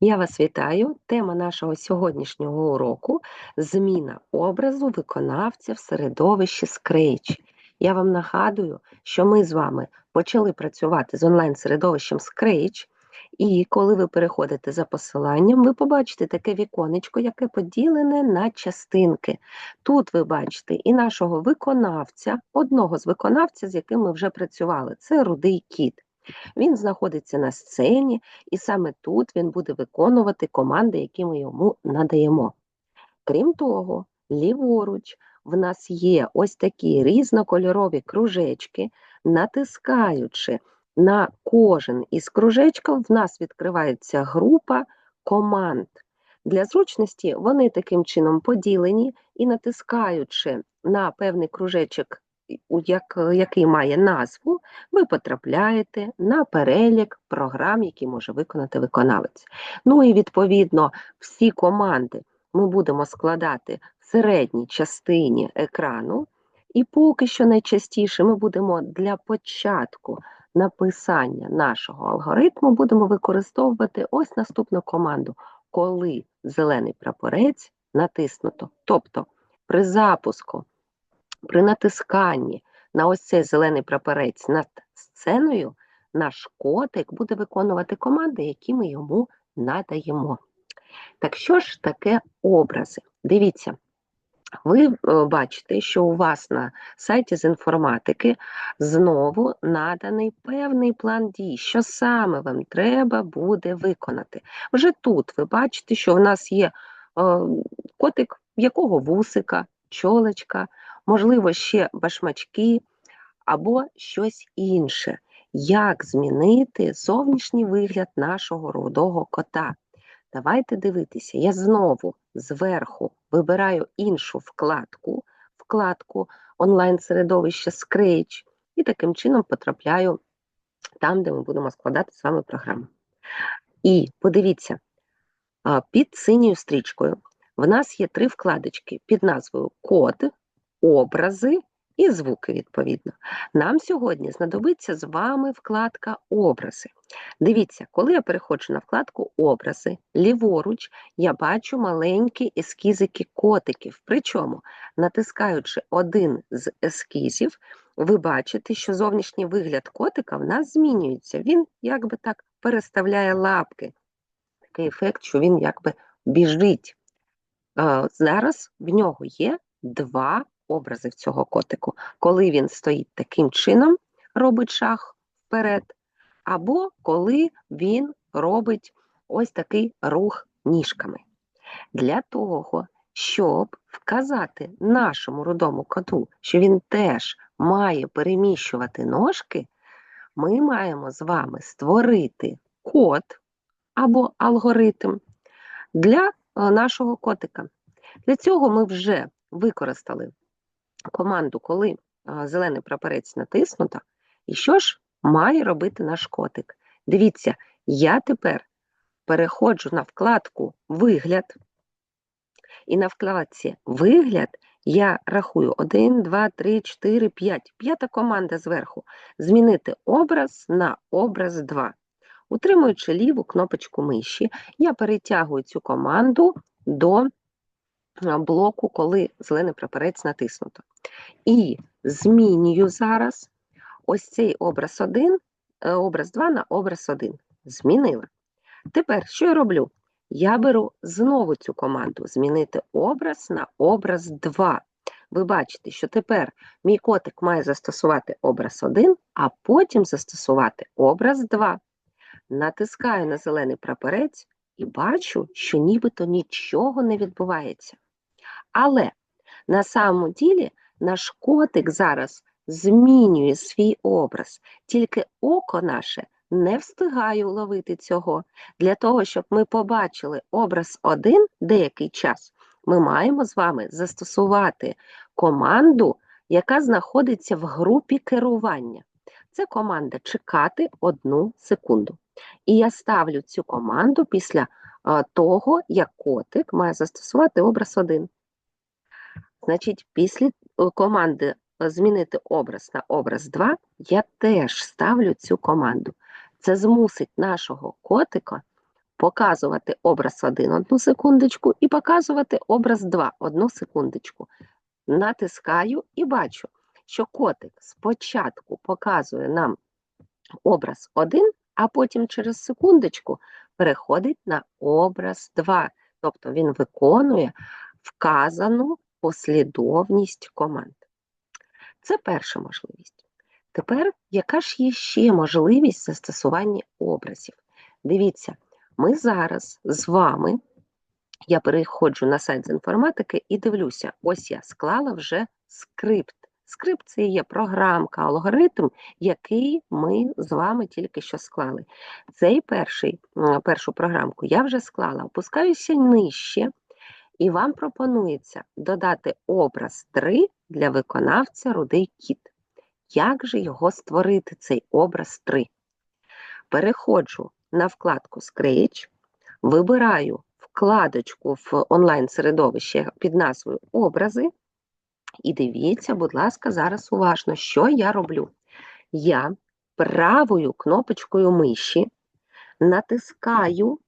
Я вас вітаю. Тема нашого сьогоднішнього уроку зміна образу виконавця в середовищі Scratch. Я вам нагадую, що ми з вами почали працювати з онлайн-середовищем Scratch, і коли ви переходите за посиланням, ви побачите таке віконечко, яке поділене на частинки. Тут ви бачите і нашого виконавця, одного з виконавців, з яким ми вже працювали. Це рудий кіт. Він знаходиться на сцені, і саме тут він буде виконувати команди, які ми йому надаємо. Крім того, ліворуч в нас є ось такі різнокольорові кружечки, натискаючи на кожен із кружечків, в нас відкривається група команд. Для зручності вони таким чином поділені і натискаючи на певний кружечок як, який має назву, ви потрапляєте на перелік програм, які може виконати виконавець. Ну і відповідно всі команди ми будемо складати в середній частині екрану, і поки що найчастіше ми будемо для початку написання нашого алгоритму будемо використовувати ось наступну команду, коли зелений прапорець натиснуто. Тобто при запуску при натисканні на ось цей зелений прапорець над сценою, наш котик буде виконувати команди, які ми йому надаємо. Так що ж таке образи? Дивіться, ви е, бачите, що у вас на сайті з інформатики знову наданий певний план дій, що саме вам треба буде виконати. Вже тут ви бачите, що у нас є е, котик, якого вусика, чолочка, можливо, ще башмачки або щось інше. Як змінити зовнішній вигляд нашого рудого кота? Давайте дивитися, я знову зверху вибираю іншу вкладку, вкладку онлайн-середовище Scratch, і таким чином потрапляю там, де ми будемо складати з вами програму. І подивіться, під синьою стрічкою в нас є три вкладочки під назвою Код, образи і звуки, відповідно. Нам сьогодні знадобиться з вами вкладка Образи. Дивіться, коли я переходжу на вкладку Образи, ліворуч, я бачу маленькі ескізики котиків. Причому, натискаючи один з ескізів, ви бачите, що зовнішній вигляд котика в нас змінюється. Він якби так переставляє лапки. Такий ефект, що він якби біжить. Зараз в нього є два образів цього котику, коли він стоїть таким чином, робить шаг вперед, або коли він робить ось такий рух ніжками. Для того, щоб вказати нашому рудому коту, що він теж має переміщувати ножки, ми маємо з вами створити код або алгоритм для е, нашого котика. Для цього ми вже використали команду, коли зелений прапорець натиснуто, і що ж має робити наш котик? Дивіться, я тепер переходжу на вкладку Вигляд, і на вкладці Вигляд я рахую 1, 2, 3, 4, 5. П'ята команда зверху. Змінити образ на образ 2. Утримуючи ліву кнопочку миші, я перетягую цю команду до блоку, коли зелений прапорець натиснуто. І змінюю зараз ось цей образ 1, е, образ 2 на образ 1. Змінила. Тепер, що я роблю? Я беру знову цю команду змінити образ на образ 2. Ви бачите, що тепер мій котик має застосувати образ 1, а потім застосувати образ 2. Натискаю на зелений прапорець і бачу, що нібито нічого не відбувається. Але на самому ділі наш котик зараз змінює свій образ, тільки око наше не встигає уловити цього. Для того, щоб ми побачили образ один деякий час, ми маємо з вами застосувати команду, яка знаходиться в групі керування. Це команда чекати одну секунду. І я ставлю цю команду після того, як котик має застосувати образ 1. Значить, після е, команди е, змінити образ на образ 2, я теж ставлю цю команду. Це змусить нашого котика показувати образ 1 одну секундочку і показувати образ 2 одну секундочку. Натискаю і бачу, що котик спочатку показує нам образ 1, а потім через секундочку переходить на образ 2. Тобто він виконує вказану послідовність команд. Це перша можливість. Тепер, яка ж є ще можливість застосування образів? Дивіться, ми зараз з вами, я переходжу на сайт з інформатики і дивлюся, ось я склала вже скрипт. Скрипт це є програмка, алгоритм, який ми з вами тільки що склали. Цей перший, першу програмку я вже склала, опускаюся нижче, і вам пропонується додати образ 3 для виконавця рудий кіт. Як же його створити, цей образ 3? Переходжу на вкладку Scratch, вибираю вкладочку в онлайн-середовище під назвою Образи. І дивіться, будь ласка, зараз уважно, що я роблю. Я правою кнопочкою миші натискаю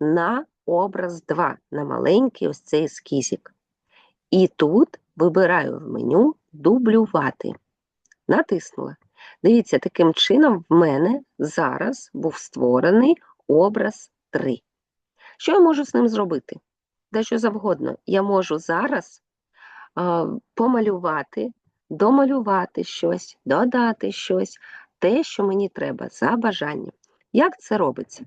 на образ 2, на маленький ось цей ескізик. І тут вибираю в меню дублювати. Натиснула. Дивіться, таким чином в мене зараз був створений образ 3. Що я можу з ним зробити? Дещо завгодно. Я можу зараз а, помалювати, домалювати щось, додати щось, те, що мені треба за бажанням. Як це робиться?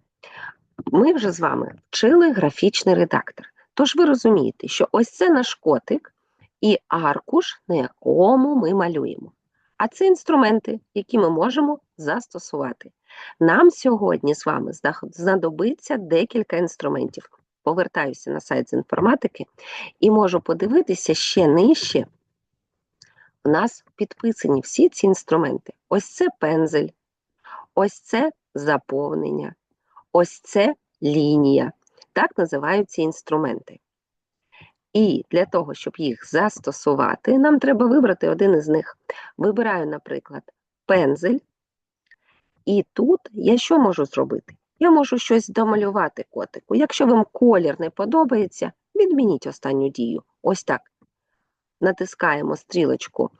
Ми вже з вами вчили графічний редактор. Тож ви розумієте, що ось це наш котик і аркуш, на якому ми малюємо. А це інструменти, які ми можемо застосувати. Нам сьогодні з вами знадобиться декілька інструментів. Повертаюся на сайт з інформатики і можу подивитися ще нижче. У нас підписані всі ці інструменти. Ось це пензель, ось це заповнення, ось це лінія. Так називаються інструменти. І для того, щоб їх застосувати, нам треба вибрати один із них. Вибираю, наприклад, пензель. І тут я що можу зробити? Я можу щось домалювати котику. Якщо вам колір не подобається, відмініть останню дію. Ось так. Натискаємо стрілочку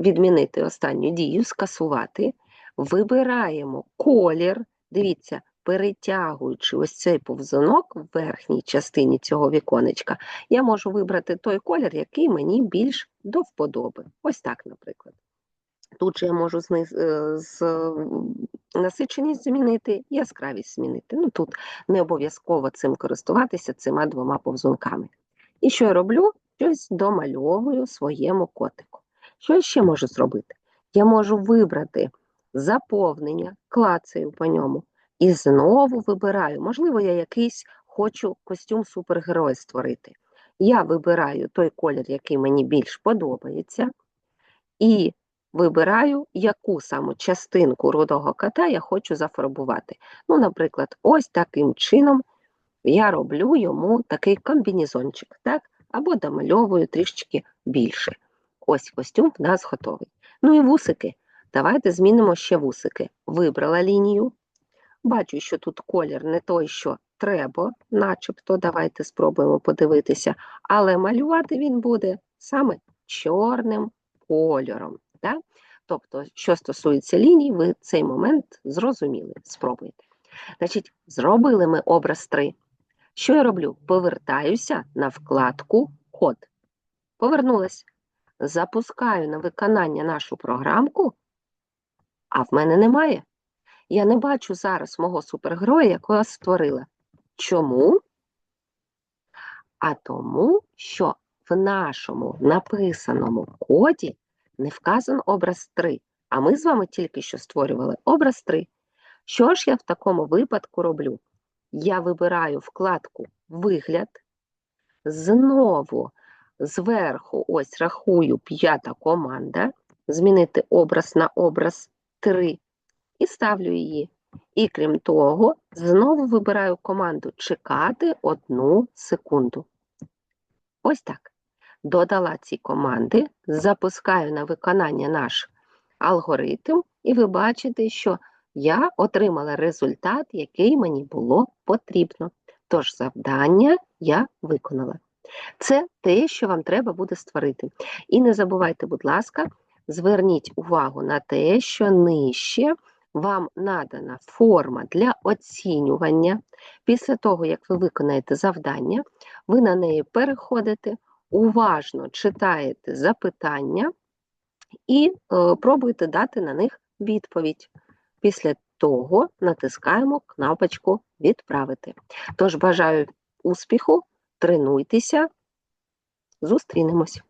відмінити останню дію, скасувати. Вибираємо колір. Дивіться, перетягуючи ось цей повзунок в верхній частині цього віконечка, я можу вибрати той колір, який мені більш до вподоби. Ось так, наприклад. Тут же я можу з, е, з насиченість змінити, яскравість змінити. Ну Тут не обов'язково цим користуватися цими двома повзунками. І що я роблю? Щось домальовую своєму котику. Що я ще можу зробити? Я можу вибрати заповнення, клацаю по ньому, і знову вибираю. Можливо, я якийсь хочу костюм супергероя створити. Я вибираю той колір, який мені більш подобається, і вибираю, яку саме частинку рудого кота я хочу зафарбувати. Ну, наприклад, ось таким чином я роблю йому такий комбінезончик, так? або домальовую трішечки більше. Ось костюм в нас готовий. Ну і вусики. Давайте змінимо ще вусики. Вибрала лінію, Бачу, що тут колір не той, що треба, начебто, давайте спробуємо подивитися, але малювати він буде саме чорним кольором. Так? Тобто, що стосується ліній, ви цей момент зрозуміли, спробуйте. Значить, зробили ми образ 3. Що я роблю? Повертаюся на вкладку Код. Повернулася. Запускаю на виконання нашу програмку, а в мене немає. Я не бачу зараз мого супергероя, якого я створила. Чому? А тому, що в нашому написаному коді не вказан образ 3. А ми з вами тільки що створювали образ 3. Що ж я в такому випадку роблю? Я вибираю вкладку Вигляд. Знову зверху ось рахую п'ята команда. Змінити образ на образ 3 і ставлю її. І крім того, знову вибираю команду чекати одну секунду. Ось так. Додала ці команди, запускаю на виконання наш алгоритм, і ви бачите, що я отримала результат, який мені було потрібно. Тож завдання я виконала. Це те, що вам треба буде створити. І не забувайте, будь ласка, зверніть увагу на те, що нижче вам надана форма для оцінювання. Після того, як ви виконаєте завдання, ви на неї переходите, уважно читаєте запитання і е, пробуєте дати на них відповідь. Після того натискаємо кнопочку Відправити. Тож бажаю успіху, тренуйтеся, зустрінемось.